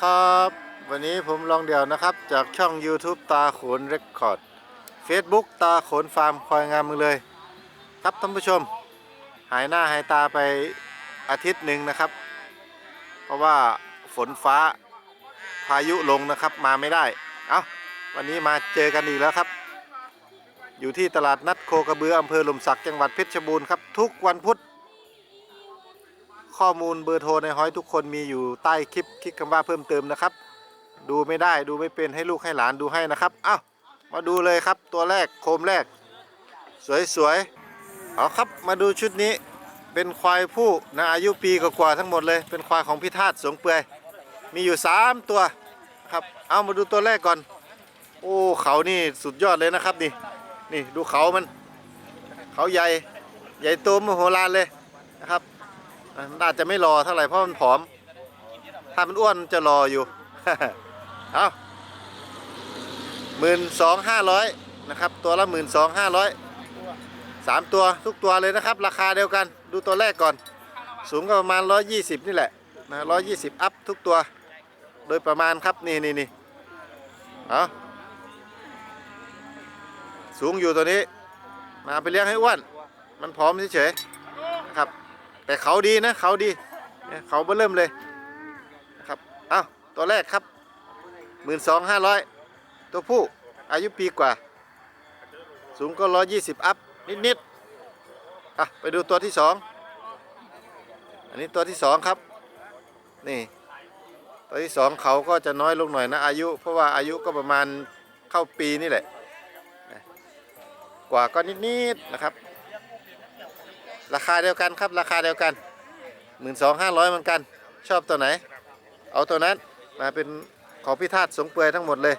ครับ วันนี้ผมลองเดี่ยวนะครับ จากช่อง YouTube ตาโขนเรคคอร์ด Facebook ตาโขนฟาร์มคอยงามมือเลย ครับท่านผู้ชม หายหน้าหายตาไปอาทิตย์หนึ่งนะครับ เพราะว่าฝนฟ้าพายุลงนะครับมาไม่ได้ เอาวันนี้มาเจอกันอีกแล้วครับ อยู่ที่ตลาดนัดโคกระบืออำเภอหลมสักจังหวัดเพชรบูรณ์ครับ ทุกวันพุธ ข้อมูลเบอร์โทรในห้อยทุกคนมีอยู่ใต้คลิปคลิกคำว่าเพิ่มเติมนะครับ ดูไม่ได้ดูไม่เป็นให้ลูกให้หลานดูให้นะครับเอ้ามาดูเลยครับตัวแรกโคมแรก สวยๆเอาครับมาดูชุดนี้เป็นควายผู้นะอายุปีกว่าๆทั้งหมดเลย เป็นควายของพิธาตสงเปื่อยมีอยู่ 3 ตัวครับเอามาดูตัวแรกก่อน โอ้เขานี่สุดยอดเลยนะครับนี่นี่ดูเขามัน เขาใหญ่ใหญ่โตมโหฬารเลยนะครับ อะมันอาจจะไม่รอเท่าไหร่เพราะมันผอม ถ้ามันอ้วนจะรออยู่ เอาหมื่นสองห้าร้อยนะครับ ตัวละหมื่นสองห้าร้อยสามตัวทุกตัวเลยนะครับ ราคาเดียวกันดูตัวแรกก่อน สูงก็ประมาณร้อยยี่สิบนี่แหละนะร้อยยี่สิบอัพทุกตัว โดยประมาณครับนี่นี่นี่เอาสูงอยู่ตัวนี้มาไปเลี้ยงให้อ้วน มันพร้อมเฉยๆครับ แต่เขาดีนะเขาดีเนี่ยเขาเบิ่มเริ่มเลยนะครับอ้าวตัวแรกครับหมื่นสองห้าร้อยตัวผู้อายุปีกว่า สูงก็ร้อยยี่สิบอัพนิดๆอะไปดูตัวที่สองอันนี้ตัวที่สองครับนี่ตัวที่สองเขาก็จะน้อยลงหน่อยนะอายุ เพราะว่าอายุก็ประมาณเข้าปีนี่แหละกว่าก็นิดๆนะครับ ราคาเดียวกันครับ ราคาเดียวกัน 12,500เหมือนกัน ชอบตัวไหน เอาตัวนั้นมาเป็นของพิธาตสงเปื่อยทั้งหมดเลย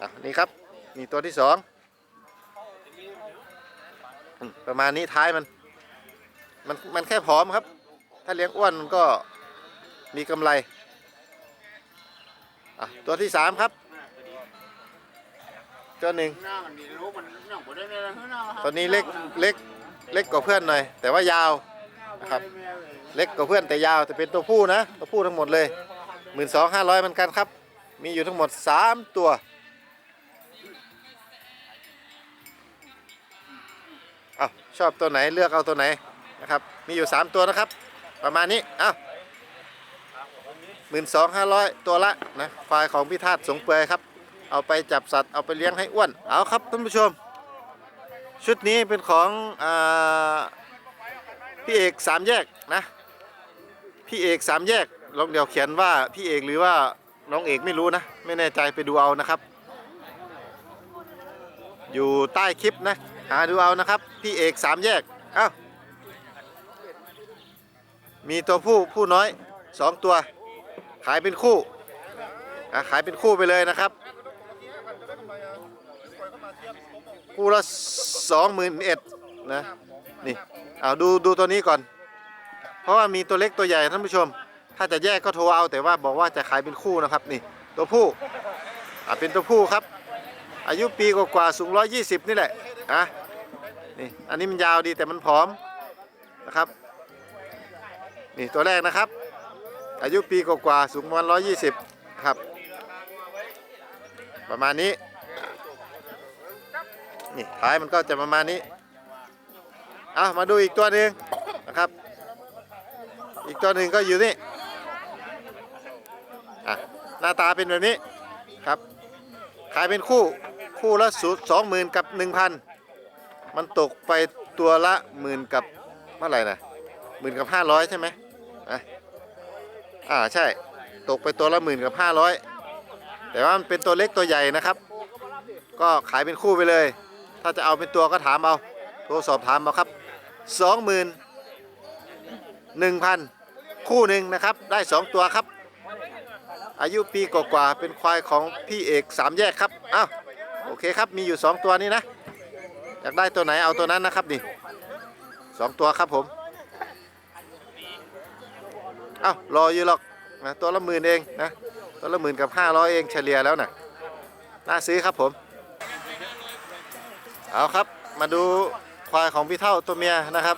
อะนี่ครับนี่ตัวที่สองอืมประมาณนี้ท้ายมันมัน มันแค่ผอมครับ ถ้าเลี้ยงอ้วนมันก็มีกำไรอะตัวที่สามครับตัวหนึ่งตัวนี้เล็กเล็ก เล็กกว่าเพื่อนหน่อยแต่ว่ายาวนะครับเล็กกว่าเพื่อนแต่ยาวแต่เป็นตัวผู้นะตัวผู้ทั้งหมดเลยหมื่นสองห้าร้อยเหมือนกันครับ มีอยู่ทั้งหมดสามตัวเอาชอบตัวไหนเลือกเอาตัวไหนนะครับมีอยู่สามตัวนะครับ ประมาณนี้เอาหมื่นสองห้าร้อยตัวละนะควายของพิธาตุสงเปยครับ เอาไปจับสัตว์เอาไปเลี้ยงให้อ้วนเอาครับท่านผู้ชม ชุดนี้เป็นของอพี่เอกสามแยกนะ พี่เอกสามแยกลองเดี๋ยวเขียนว่าพี่เอกหรือว่าน้องเอกไม่รู้นะ ไม่แน่ใจไปดูเอานะครับ อยู่ใต้คลิปนะหาดูเอานะครับ พี่เอกสามแยกเอ้ามีตัวผู้ผู้น้อยสองตัว ขายเป็นคู่อะขายเป็นคู่ไปเลยนะครับ คู่ละสองหมื่นเอ็ดนะ นี่เอาดูดูตัวนี้ก่อน เพราะว่ามีตัวเล็กตัวใหญ่ท่านผู้ชม ถ้าจะแยกก็โทรเอาแต่ว่าบอกว่าจะขายเป็นคู่นะครับนี่ ตัวผู้อะเป็นตัวผู้ครับ อายุปีกว่าๆสูงร้อยยี่สิบนี่แหละอะนี่อันนี้มันยาวดีแต่มันผอมนะครับ นี่ตัวแรกนะครับ อายุปีกว่าๆสูงประมาณร้อยยี่สิบครับ ประมาณนี้ นี่ท้ายมันก็จะประมาณนี้เอามาดูอีกตัวหนึ่งนะครับ อีกตัวหนึ่งก็อยู่นี่อะหน้าตาเป็นแบบนี้ครับ ขายเป็นคู่คู่ละสูตรสองหมื่นกับหนึ่งพันมันตกไปตัวละหมื่นกับเท่าไหร่นะหมื่นกับห้าร้อยใช่ไหมอะอ่าใช่ตกไปตัวละหมื่นกับห้าร้อยแต่ว่ามันเป็นตัวเล็กตัวใหญ่นะครับ ก็ขายเป็นคู่ไปเลย ถ้าจะเอาเป็นตัวก็ถามเอาโทรสอบถามเอาครับสองหมื่นหนึ่งพันคู่หนึ่งนะครับได้สองตัวครับ อายุปีกว่าๆเป็นควายของพี่เอกสามแยกครับอ้าวโอเคครับมีอยู่สองตัวนี้นะอยากได้ตัวไหนเอาตัวนั้นนะครับนี่สองตัวครับผมเอ้ารออยู่หรอกนะตัวละหมื่นเองนะตัวละหมื่นกับห้าร้อยเองเฉลี่ยแล้วนะน่าซื้อครับผม เอาครับมาดูควายของพี่เท่าตัวเมียนะครับ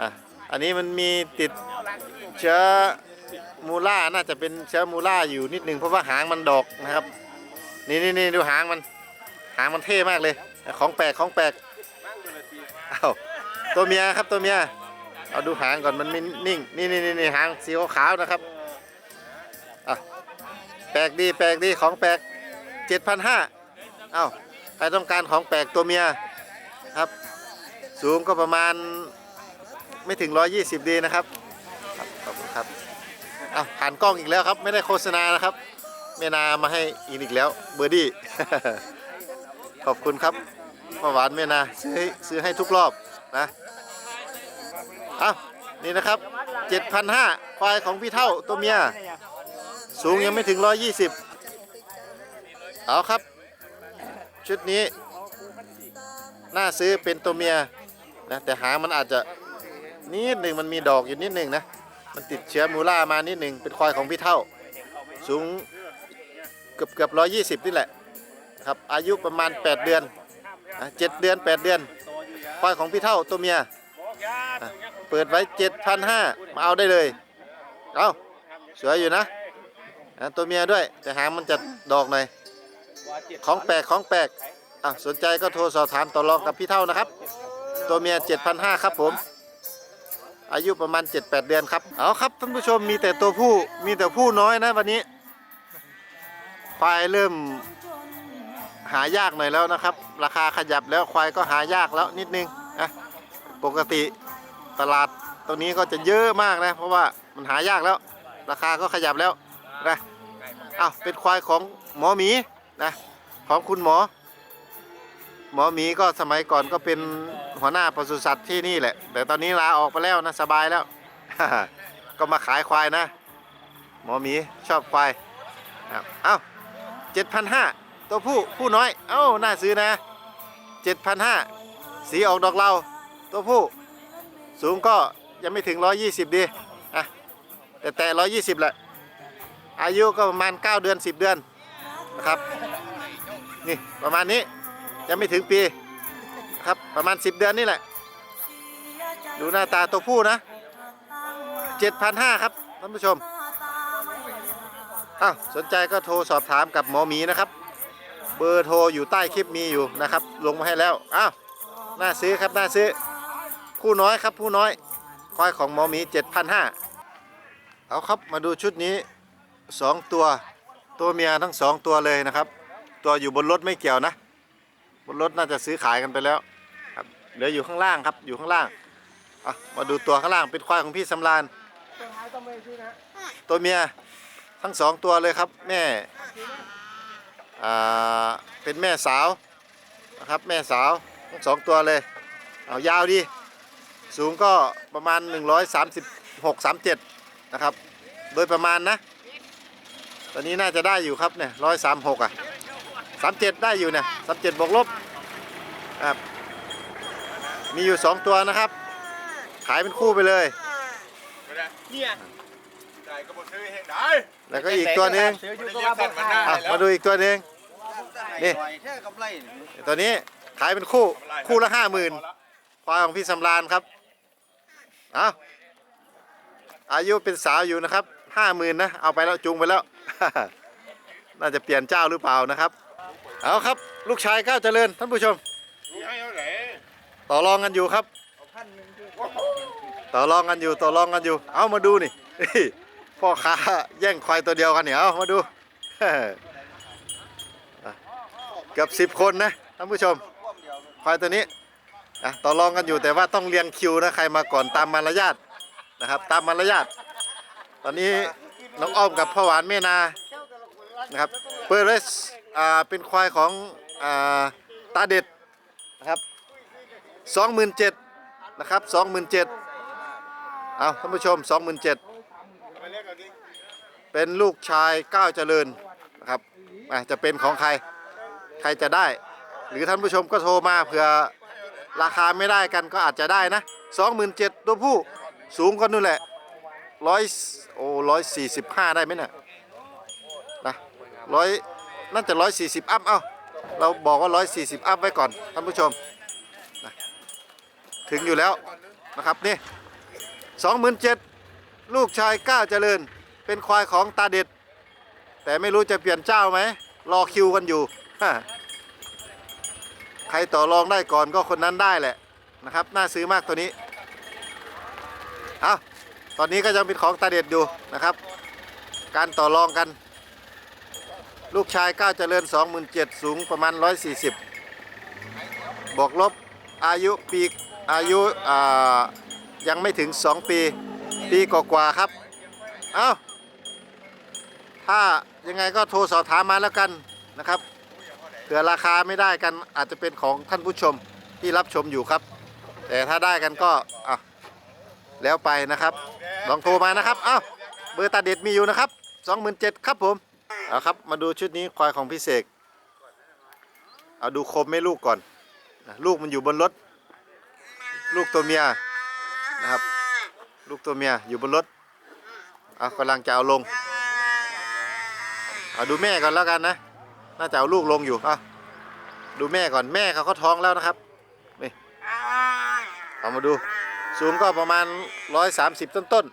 อะอันนี้มันมีติดเชื้อมูล่าน่าจะเป็นเชื้อมูล่าอยู่นิดนึงเพราะว่าหางมันดอกนะครับ นี่นี่นี่ดูหางมันหางมันเท่มากเลย ของแปลกของแปลกเอาตัวเมียครับตัวเมียเอาดูหางก่อนมันไม่นิ่งนี่นี่นี่หางสีขาวนะครับอะแปลกดีแปลกดีของแปลกเจ็ดพันห้าเอ้า ใครต้องการของแปลกตัวเมียครับ สูงก็ประมาณไม่ถึง 120 ดีนะครับครับขอบคุณครับอะผ่านกล้องอีกแล้วครับไม่ได้โฆษณานะครับเมนามาให้อีกอีกแล้วเบอร์ดี้ ขอบคุณครับหวานเมนาซื้อให้ซื้อให้ทุกรอบนะอ้านี่นะครับ 7,500ควายของพี่เท่าตัวเมีย สูงยังไม่ถึง 120 เอาครับ ชุดนี้น่าซื้อเป็นตัวเมียนะแต่หางมันอาจจะนิดหนึ่งมันมีดอกอยู่นิดหนึ่งนะมันติดเชื้อมูล่ามานิดหนึ่งเป็นควายของพี่เท่า สูงเกือบเกือบร้อยยี่สิบนี่แหละครับอายุประมาณ 8 เดือนเจ็ดเดือน 8 เดือนควายของพี่เท่าตัวเมียเปิดไว้7,500มาเอาได้เลยเอาสวยอยู่นะนะตัวเมียด้วยแต่หางมันจะดอกหน่อย ของแปลกของแปลกอะสนใจก็โทรสอบถามต่อรองกับพี่เท่านะครับ ตัวเมีย7,500ครับผม อายุประมาณ 7-8 เดือนครับ เอาครับท่านผู้ชมมีแต่ตัวผู้มีแต่ผู้น้อยนะวันนี้ควายเริ่มหายากหน่อยแล้วนะครับ ราคาขยับแล้วควายก็หายากแล้วนิดนึงนะปกติตลาดตรงนี้ก็จะเยอะมากนะ เพราะว่ามันหายากแล้ว ราคาก็ขยับแล้วนะอ้าวเป็นควายของหมอหมี นะของคุณหมอ หมอหมีก็สมัยก่อนก็เป็นหัวหน้าปศุสัตว์ที่นี่แหละ แต่ตอนนี้ลาออกไปแล้วนะสบายแล้ว ก็มาขายควายนะ หมอหมีชอบควายเอ้าเจ็ดพันห้าตัวผู้ผู้น้อย เอ้าน่าซื้อนะเจ็ดพันห้าสีออกดอกเราตัวผู้สูงก็ยังไม่ถึงร้อยยี่สิบดีอะแต่แต่ร้อยยี่สิบแหละอายุก็ประมาณเก้าเดือนสิบเดือน นะครับนี่ประมาณนี้ยังไม่ถึงปีครับประมาณ 10 เดือนนี่แหละ ดูหน้าตาตัวผู้นะ7,500ครับท่านผู้ชมอ้าวสนใจก็โทรสอบถามกับหมอหมีนะครับ เบอร์โทรอยู่ใต้คลิปมีอยู่นะครับ ลงมาให้แล้วอ้าวน่าซื้อครับน่าซื้อผู้น้อยครับผู้น้อยควายของหมอหมี7,500เอาครับมาดูชุดนี้ 2 ตัว ตัวเมียทั้ง2ตัวเลยนะครับ ตัวอยู่บนรถไม่เกี่ยวนะ บนรถน่าจะซื้อขายกันไปแล้วครับเหลืออยู่ข้างล่างครับอยู่ข้างล่างอะมาดูตัวข้างล่างเป็นควายของพี่สำรานตัวเมียทั้งสองตัวเลยครับแม่อ่าเป็นแม่สาวนะครับแม่สาวทั้งสองตัวเลยเอายาวดีสูงก็ประมาณ 136 37 นะครับ โดยประมาณนะ อนนี้น่าจะได้อยู่ครับเนี่ย136อะสามเจ็ดได้อยู่เนี่ยสามเจ็ดบวกลบครับมีอยู่สองตัวนะครับ ขายเป็นคู่ไปเลยเนี่ยจ่ายก็บ่ซื้อเฮงได้แล้วก็อีกตัวหนึ่งซื้ออยู่ก็ว่าบ่ขายอะมาดูอีกตัวหนึ่งนี่ แค่กำไรนี่ตัวนี้ขายเป็นคู่คู่ละห้าหมื่นควายของพี่สำรานครับเอาอายุเป็นสาวอยู่นะครับห้าหมื่นนะเอาไปแล้วจูงไปแล้ว น่าจะเปลี่ยนเจ้าหรือเปล่านะครับ เอาครับลูกชายก้าวเจริญท่านผู้ชม ต่อรองกันอยู่ครับ ต่อรองกันอยู่ต่อรองกันอยู่ เอามาดูนี่พ่อค้าแย่งควายตัวเดียวกันเนี่ยเอามาดูเกือบสิบคนนะท่านผู้ชม ควายตัวนี้อะต่อรองกันอยู่แต่ว่าต้องเรียงคิวนะใครมาก่อนตามมารยาทนะครับ ตามมารยาทตอนนี้ น้องอ้อมกับพ่อหวานเมนานะครับเปิดเลยอ่าเป็นควายของอ่าตาเด็ดนะครับสองหมื่นเจ็ดนะครับสองหมื่นเจ็ดเอาท่านผู้ชมสองหมื่นเจ็ดเป็นลูกชายก้าวเจริญนะครับจะเป็นของใครใครจะได้ หรือท่านผู้ชมก็โทรมาเผื่อราคาไม่ได้กันก็อาจจะได้นะสองหมื่นเจ็ดตัวผู้สูงก็นู่นแหละ ร้อยโอ้ร้อยสี่สิบห้าได้ไหมเนี่ยนะร้อยน่าจะร้อยสี่สิบอัพเอ้าเราบอกว่าร้อยสี่สิบอัพไว้ก่อนท่านผู้ชมถึงอยู่แล้วนะครับนี่สองหมื่นเจ็ดลูกชายก้าเจริญ เป็นควายของตาเด็ด แต่ไม่รู้จะเปลี่ยนเจ้าไหมรอคิวกันอยู่ใครต่อรองได้ก่อนก็คนนั้นได้แหละนะครับ น่าซื้อมากตัวนี้ เอา ตอนนี้ก็ยังเป็นของตาเด็ดอยู่นะครับ การต่อรองกัน ลูกชายก้าวเจริญ27,000สูงประมาณ 140บวกลบอายุปีอายุยังไม่ถึง 2 ปี ปีกว่าๆครับ เอ้า ถ้ายังไงก็โทรสอบถามมาแล้วกันนะครับเผื่อราคาไม่ได้กันอาจจะเป็นของท่านผู้ชมที่รับชมอยู่ครับ แต่ถ้าได้กันก็อะ แล้วไปนะครับ ลองโทรมานะครับเอ้าเบอร์ตาเด็ดมีอยู่นะครับ27,000ครับผมเอาครับมาดูชุดนี้ควายของพี่เสกเอาดูคมไม่ลูกก่อนนะลูกมันอยู่บนรถ ลูกตัวเมียนะครับ ลูกตัวเมียอยู่บนรถเอากำลังจะเอาลงเอาดูแม่ก่อนแล้วกันนะ น่าจะเอาลูกลงอยู่อะดูแม่ก่อนแม่เขาก็ท้องแล้วนะครับนี่เอามาดู สูงก็ประมาณ 130 ต้นๆน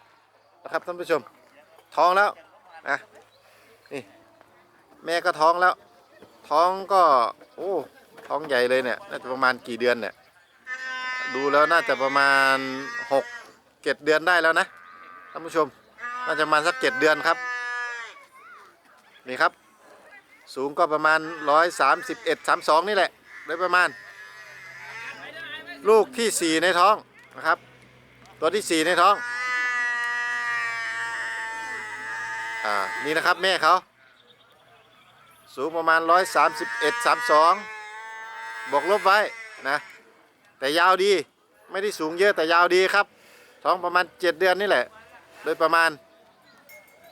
นะครับท่านผู้ชม ท้องแล้วนะนี่แม่ก็ท้องแล้ว ท้องก็โอ้ท้องใหญ่เลยเนี่ยน่าจะประมาณกี่เดือนเนี่ยดูแล้วน่าจะประมาณ 6 7 เดือนได้แล้วนะท่านผู้ชม น่าจะประมาณสัก 7 เดือนครับนี่ครับ สูงก็ประมาณ 131 32 นี่แหละโดยประมาณ ลูกที่ 4 ในท้องนะครับ ตัวที่4ในท้อง อ่า นี่นะครับแม่เขา สูงประมาณ 131 32 บวกลบไว้นะ แต่ยาวดี ไม่ได้สูงเยอะแต่ยาวดีครับ ท้องประมาณ 7 เดือนนี่แหละ โดยประมาณ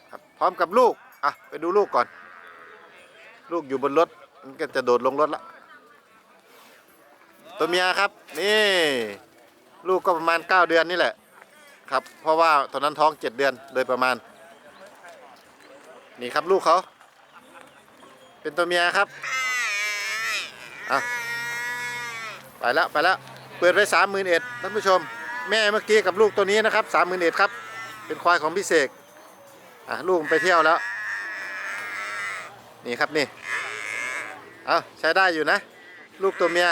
ครับพร้อมกับลูก อะ ไปดูลูกก่อน ลูกอยู่บนรถ มันก็จะโดดลงรถละตัวเมียครับ นี่ ลูกก็ประมาณ 9 เดือนนี่แหละ ครับ เพราะว่าตอนนั้นท้อง7เดือนโดยประมาณ นี่ครับลูกเขา เป็นตัวเมียครับอะไปแล้วไปแล้วเปิดไปสามหมื่นเอ็ดท่านผู้ชม แม่เมื่อกี้กับลูกตัวนี้นะครับสามหมื่นเอ็ดครับ เป็นควายของพี่เสกอะลูกมันไปเที่ยวแล้ว นี่ครับนี่เอาใช้ได้อยู่นะ ลูกตัวเมีย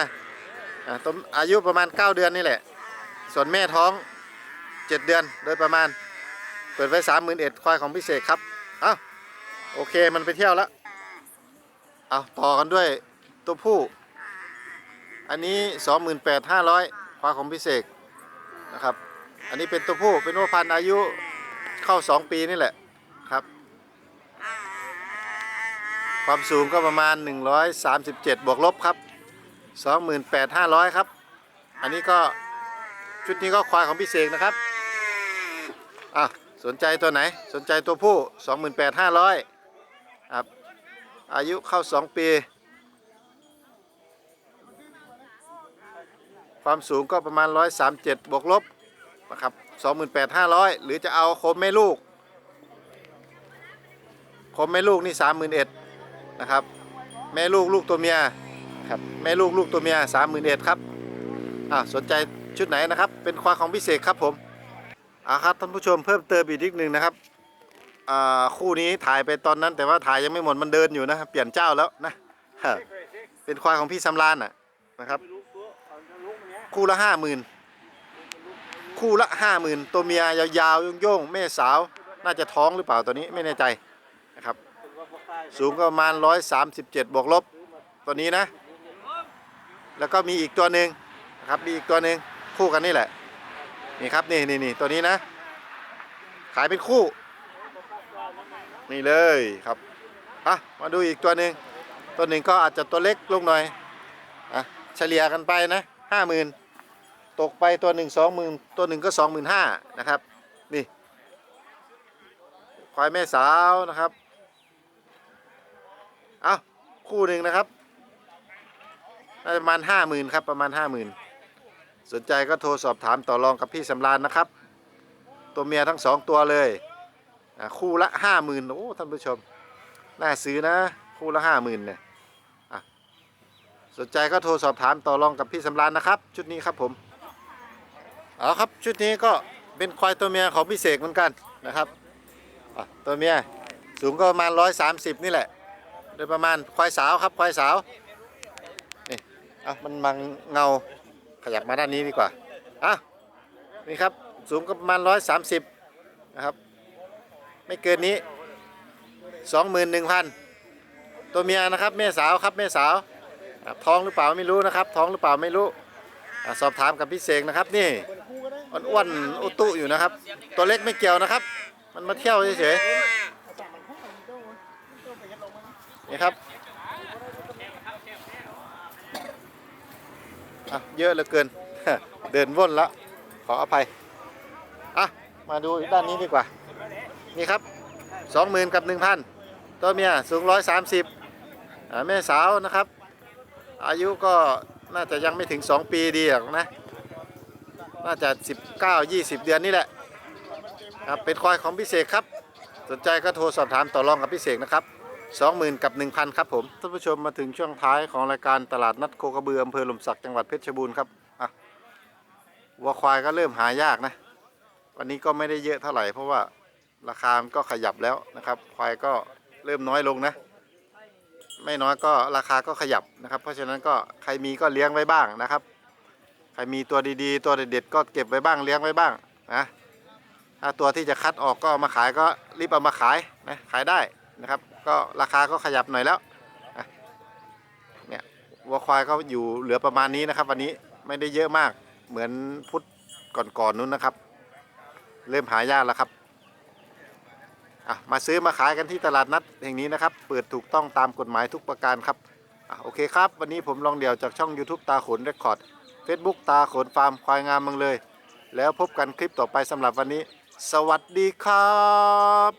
อะตัวอายุประมาณ 9 เดือนนี่แหละ ส่วนแม่ท้อง 7เดือนโดยประมาณ เปิดไว้สามหมื่นเอ็ดควายของพี่เสกครับเอาโอเคมันไปเที่ยวแล้วเอาต่อกันด้วยตัวผู้ อันนี้28,500ควายของพี่เสกนะครับ อันนี้เป็นตัวผู้เป็นวัวพันธุ์อายุเข้า2ปีนี่แหละครับ ความสูงก็ประมาณ 137 บวกลบครับ 28,500 ครับ อันนี้ก็ชุดนี้ก็ควายของพี่เสกนะครับ อะสนใจตัวไหน สนใจตัวผู้ 28,500ครับอายุเข้า 2 ปี ความสูงก็ประมาณ 137 บวกลบนะครับ 28,500 หรือจะเอาคมแม่ลูก คมแม่ลูกนี่ 31,000นะครับ แม่ลูกลูกตัวเมียครับแม่ลูกลูกตัวเมีย 31,000ครับอ่าสนใจชุดไหนนะครับ เป็นควาของพิเศษครับผม อ่าครับท่านผู้ชมเพิ่มเติมอีกนิดนึงนะครับอ่าคู่นี้ถ่ายไปตอนนั้น แต่ว่าถ่ายยังไม่หมดมันเดินอยู่นะเปลี่ยนเจ้าแล้วนะเป็นควายของพี่สำรานน่ะนะครับคู่ละห้าหมื่นคู่ละห้าหมื่นตัวเมียยาวๆโย่งๆแม่สาวน่าจะท้องหรือเปล่าตัวนี้ไม่แน่ใจนะครับ สูงก็ประมาณ137บวกลบตัวนี้นะ แล้วก็มีอีกตัวหนึ่งนะครับมีอีกตัวหนึ่งคู่กันนี่แหละ นี่ครับนี่นี่นี่ตัวนี้นะ ขายเป็นคู่ นี่เลยครับอะมาดูอีกตัวหนึ่งตัวหนึ่งก็อาจจะตัวเล็กลงหน่อยอะเฉลี่ยกันไปนะห้าหมื่นตกไปตัวหนึ่งสองหมื่นตัวหนึ่งก็สองหมื่นห้านะครับนี่ควายแม่สาวนะครับเอาคู่หนึ่งนะครับประมาณห้าหมื่นครับประมาณห้าหมื่น สนใจก็โทรสอบถามต่อรองกับพี่สำรานนะครับ ตัวเมียทั้งสองตัวเลยคู่ละห้าหมื่นโอ้ท่านผู้ชม น่าซื้อนะ คู่ละห้าหมื่นเนี่ยสนใจก็โทรสอบถามต่อรองกับพี่สำรานนะครับ ชุดนี้ครับผมเอาครับชุดนี้ก็เป็นควายตัวเมียของพี่เสกเหมือนกันนะครับตัวเมียสูงก็ประมาณ130นี่แหละ โดยประมาณควายสาวครับควายสาวนี่อะมันมังเงา ขยับมาด้านนี้ดีกว่า อะ นี่ครับ สูงประมาณ130นะครับ ไม่เกินนี้21,000ตัวเมียนะครับแม่สาวครับแม่สาว ท้องหรือเปล่าไม่รู้นะครับ ท้องหรือเปล่าไม่รู้ สอบถามกับพี่เสกนะครับนี่อ้วนๆอุตุอยู่นะครับ ตัวเล็กไม่เกี่ยวนะครับ มันมาเที่ยวเฉยๆนี่ครับ อะเยอะเหลือเกิน เดินว่นล้วขออภัย อะ มาดูด้านนี้ดีกว่า นี่ครับสองหมื่นกับหนึ่งพันตัวเมียสูงร้อยสามสิบแม่สาวนะครับ อายุก็น่าจะยังไม่ถึง 2 ปีดีหรอกนะ น่าจะ 19 20 เดือนนี่แหละครับเป็นควายของพิเศษครับ สนใจก็โทรสอบถามต่อรองกับพิเศษนะครับ 20,000 กับ 1,000 ครับผมท่านผู้ชมมาถึงช่วงท้ายของรายการตลาดนัดโคกระบืออำเภอหลมสักจังหวัดเพชรบูรณ์ครับอะวัวควายก็เริ่มหายากนะ วันนี้ก็ไม่ได้เยอะเท่าไหร่ เพราะว่าราคามันก็ขยับแล้วนะครับ ควายก็เริ่มน้อยลงนะ ไม่น้อยก็ราคาก็ขยับนะครับ เพราะฉะนั้นก็ใครมีก็เลี้ยงไว้บ้างนะครับ ใครมีตัวดีๆ ตัวเด็ดๆก็เก็บไว้บ้างเลี้ยงไว้บ้างนะถ้าตัวที่จะคัดออกก็มาขายก็รีบเอามาขายนะขายได้ นะครับ ก็ราคาก็ขยับหน่อยแล้วเนี่ยวัวควายก็อยู่เหลือประมาณนี้นะครับ วันนี้ไม่ได้เยอะมากเหมือนพุทธก่อนๆนู้นนะครับ เริ่มหายากแล้วครับอะมาซื้อมาขายกันที่ตลาดนัดแห่งนี้นะครับ เปิดถูกต้องตามกฎหมายทุกประการครับอะโอเคครับ วันนี้ผมลองเดี่ยวจากช่อง YouTube ตาขนเรคคอร์ด Facebook ตาขนฟาร์มควายงามมืองเลย แล้วพบกันคลิปต่อไปสำหรับวันนี้ สวัสดีครับ